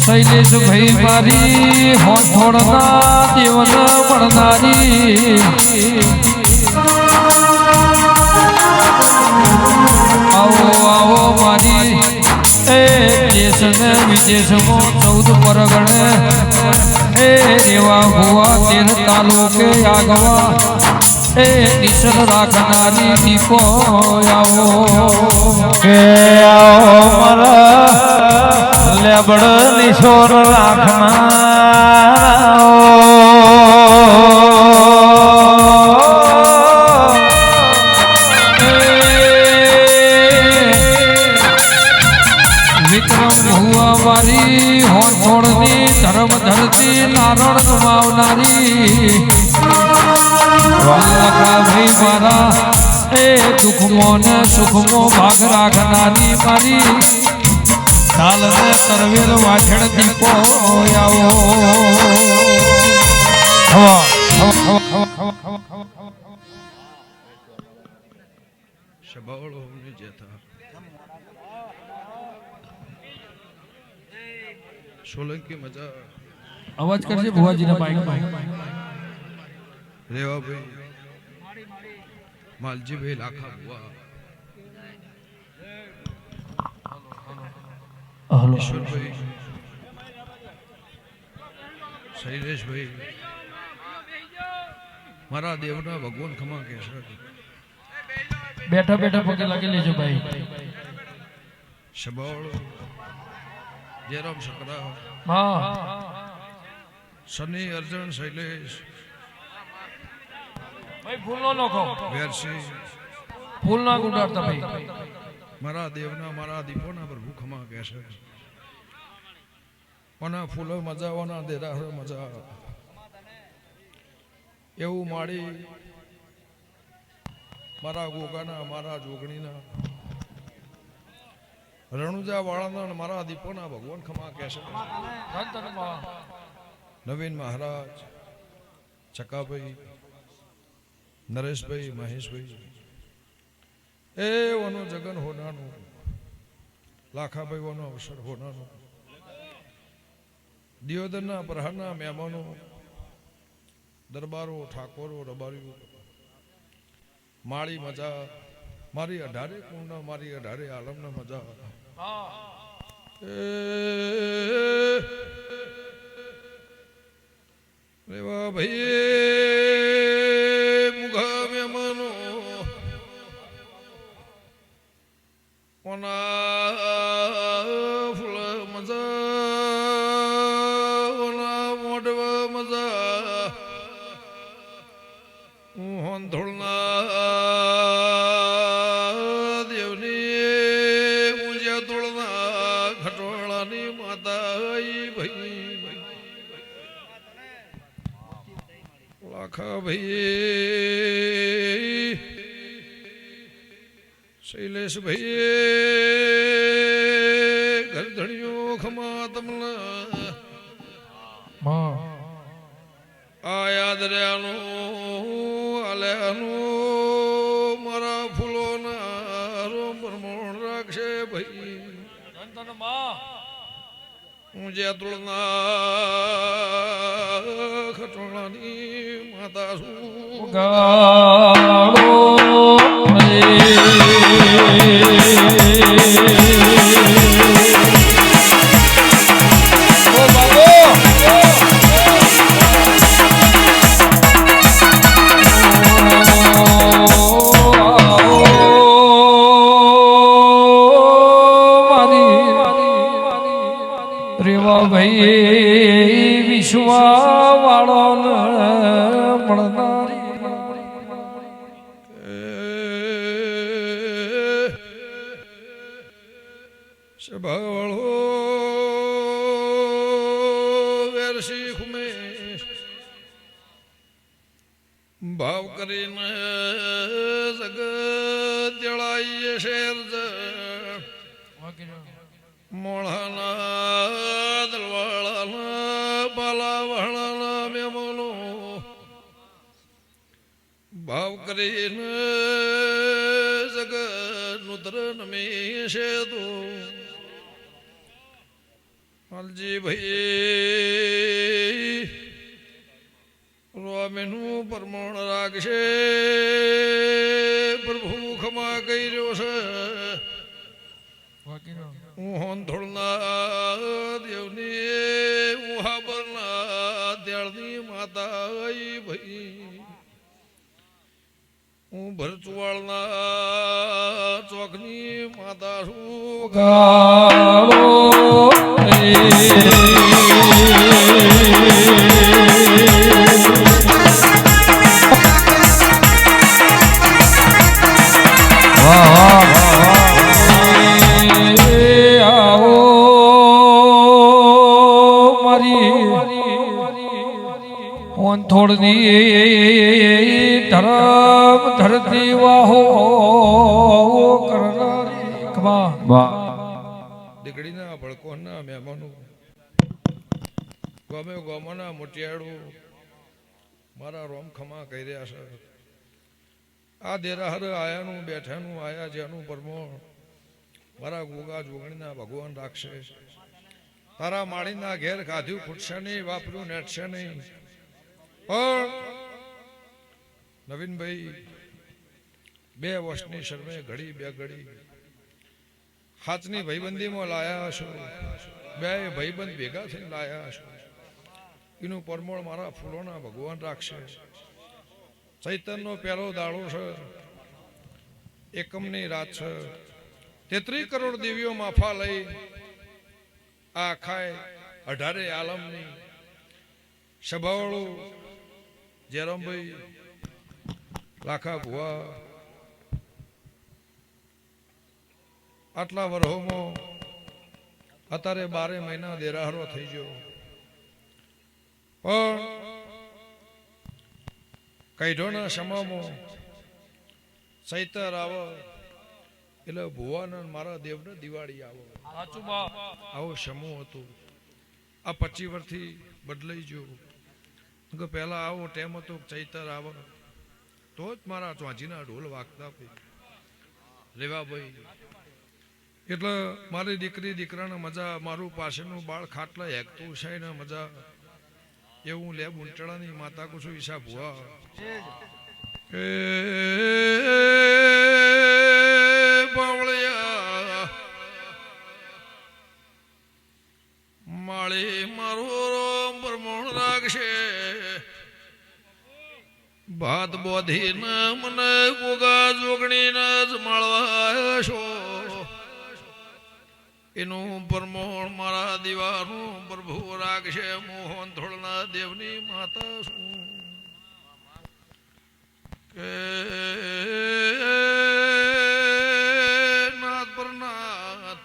શૈલેષ ભાઈ મારી હોથોડના દેવના મળનારી ને વિદેશમાં ચૌદ પરગણે હે દેવા હોવા તેર તાલુકે આગવા એ નિસર રાખનારી દીપો આવો કે આવો મારા લેબડ નિશોર રાખના હુવા વારી હોરથોડની ધર્મ ધરતી નારણ ગુમાવનારી વલ્લભાઈ મારા એ દુઃખમો ને સુખમો ભાગ રાખનારી મારી. તાલ ને તરવેલ વાછળ દીપો આવો. અમને જેતા સોલંકી મજા અવાજ કરજે ભુવાજીના ભાઈ માલજી ભાઈ. લાખા બુવા ઈશ્વરભાઈ શૈલેષભાઈ. મારા દેવના ભગવાન ખમા કે છે બેઠા બેઠા પગે લાગી લેજો ભાઈ. શબાવળો જયરામ શકરા સની અર્જુન શૈલેષ. ભાઈ ફૂલ નો નોખો. વેરસિંહ ફૂલ ના ગુંડાડતા ભાઈ મારા દેવના મારા દીપોના પ્રભુ ખમા કે છે. ઓના ફૂલો મજા ઓના દેરા મજા. એવું માળી મારા ગોગાના મારા જોગણીના. રણુજા વાળાના મારા દીપોના ભગવાન ખમા કે છે ધન ધનમાં. નવીન મહારાજ, ચકાભાઈ, નરેશભાઈ, મહેશભાઈ, એ ઓનો જગન હોનાનું, લાખાભાઈ ઓનો અવસર હોનાનું, દિયોદરના પ્રહારના મહેમાનો, દરબારો, ઠાકોરો, રબારીઓ, માળી મજા, મારી અઢારે કુંડના મારી અઢારે આલમના મજા રેવા ભાઈ શૈલેષ ભાઈ ગરધણીઓ ખમા તમલા માં. આ યાદ રહ્યાનું આલ્યાનું મારા ફૂલોના રોમ પ્રમોણ રાખશે ભાઈ. હું જે તુળના ખટોળાની માતા છું রে। સભાવાળો વેરસી ખુમેશ ભાવ કરીને જગત જળાઈએ શેર મોળાના વાલા વહાણાના મહેમાનો ભાવ કરીને જગતનું ધરણ મેશે તો હાલજી ભાઈ. રોમેનું પરમાણ રાખશે. પ્રભુ ખમા કહી રહ્યો છે. હું હોંધોળના દેવની, હું હાબરના દયાળની માતા ભાઈ. હું ભરચુવાળના ચોકની માતા છું. ગાવો. આવો દીકરીના ભડકોના મહેમાનો. ગમે ગોમાના મોટિયાળું. મારા રોમ ખમા કહી રહ્યા છે. આ દેરાહર આયાનું, બેઠાનું, આયા જેનું પરમો. મારા ગોગા જોગણીના ભગવાન રાખશે. તારા માળીના ઘેર ખાધ્યું ખૂટશે નહીં, વાપર્યું નેટશે નહીં. પણ નવીનભાઈ, બે વર્ષની શરમે ઘડી, બે ઘડી હાથની ભાઈબંધીમાં લાયા છો બે ભાઈબંધ ભેગા થઈને લાયા છો એનું પરમોળ મારા ફૂલોના ભગવાન રાખશે. ચૈતનનો પહેલો દાડો છે. એકમની રાત છે. તેત્રીસ કરોડ દેવીઓ માફા લઈ આ ખાય અઢારે આલમની સભાવાળું જયરામભાઈ લાખા ભુવા આટલા વર્ષોમાં અત્યારે બારે મહિના દેરાહરો થઈ ગયો. પણ કૈઢોના સમામાં ચૈતર આવે એટલે ભુવાના ને મારા દેવને દિવાળી આવો. આવો સમૂહ હતો. આ પચી વર્ષથી બદલાઈ ગયો. પહેલા આવો ટેમ હતો ચૈતર આવે. તો જ મારા ચોંચીના ઢોલ વાગતા રેવાભાઈ એટલે મારી દીકરી, દીકરાને મજા, મારું પાસેનું બાળ ખાટલા હેકતું છે ને મજા. એવું લેબ ઉંટળાની માતા કુછું ઈશા ભુવા. બાવળિયા, માળી મારો બ્રહ્મણ રાખશે. ભાત બોધીને મને ગોગા જોગણીને જ માળવા છો એનું પરમોણ મારા દીવાનું પ્રભુ રાખશે, મોહન થોડના દેવની માતા શું કે નાથ પરનાથ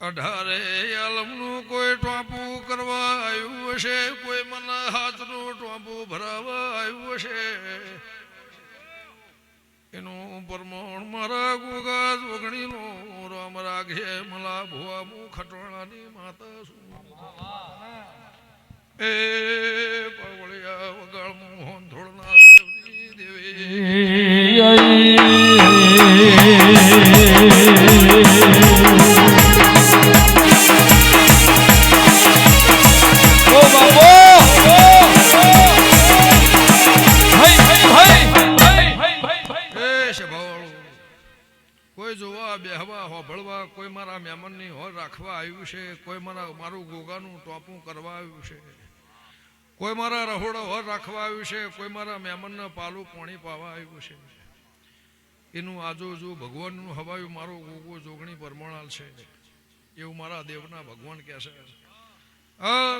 અઢારે આલમનું કોઈ ટોપું કરવા આવ્યું હશે, કોઈ મને હાથનું ટોપું ભરાવા આવ્યું હશે. એનું પરમણ મારા ગોગા જોગણીનું રામ રાખે મલા ભુવા હું ખટોળાની માતા શું? એ પવળિયા વગળ મોહન ધોળના દેવની દેવી. રાખવા આવ્યું છે, કોઈ મારા, મારું ગોગાનું ટોપું કરવા આવ્યું છે, કોઈ મારા રહોડા હર રાખવા આવ્યું છે, કોઈ મારા મહેમાનના પાલું પાણી પાવા આવ્યું છે. એનું આજુબાજુ ભગવાનનું હવાયું મારો ગોગો જોગણી પરમણાલ છે. એવું મારા દેવના ભગવાન કહે છે. આ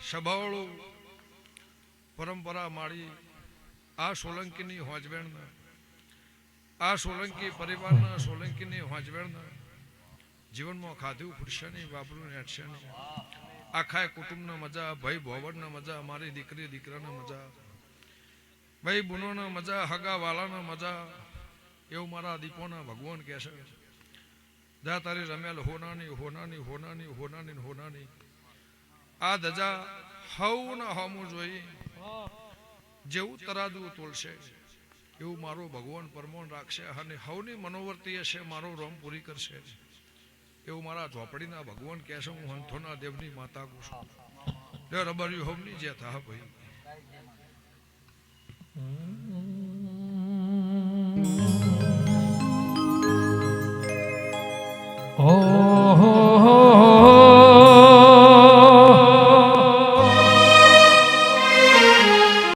સભાવાળું પરંપરા માળી, આ સોલંકીની હોજબેણના આ સોલંકી પરિવારના સોલંકીની હોજવેણના જીવનમાં ખાધું ફૂટશે નહીં વાપરું હેઠશે નહીં આખા કુટુંબના મજા, ભાઈ ભોવરના મજા, મારી દીકરી, દીકરાના મજા, ભાઈ બુનોના મજા હગા વાલાના મજા, એવું મારા દીપોના ભગવાન કહે છે. જા તારી રમેલ હોનાની હોનાની હોનાની હોનાની હોનાની. આ ધજા હવ ને હમું જોઈ જેવું તરાદુ તોલશે. એવું મારો ભગવાન પરમોન રાખશે અને હવની મનોવર્તી હશે, મારો રોમ પૂરી કરશે. એવું મારા ઝોપડીના ભગવાન કહે છે હું હંથોના દેવની માતા કહું છું. લે રબર્યું હવની જે થા ભાઈ. ઓ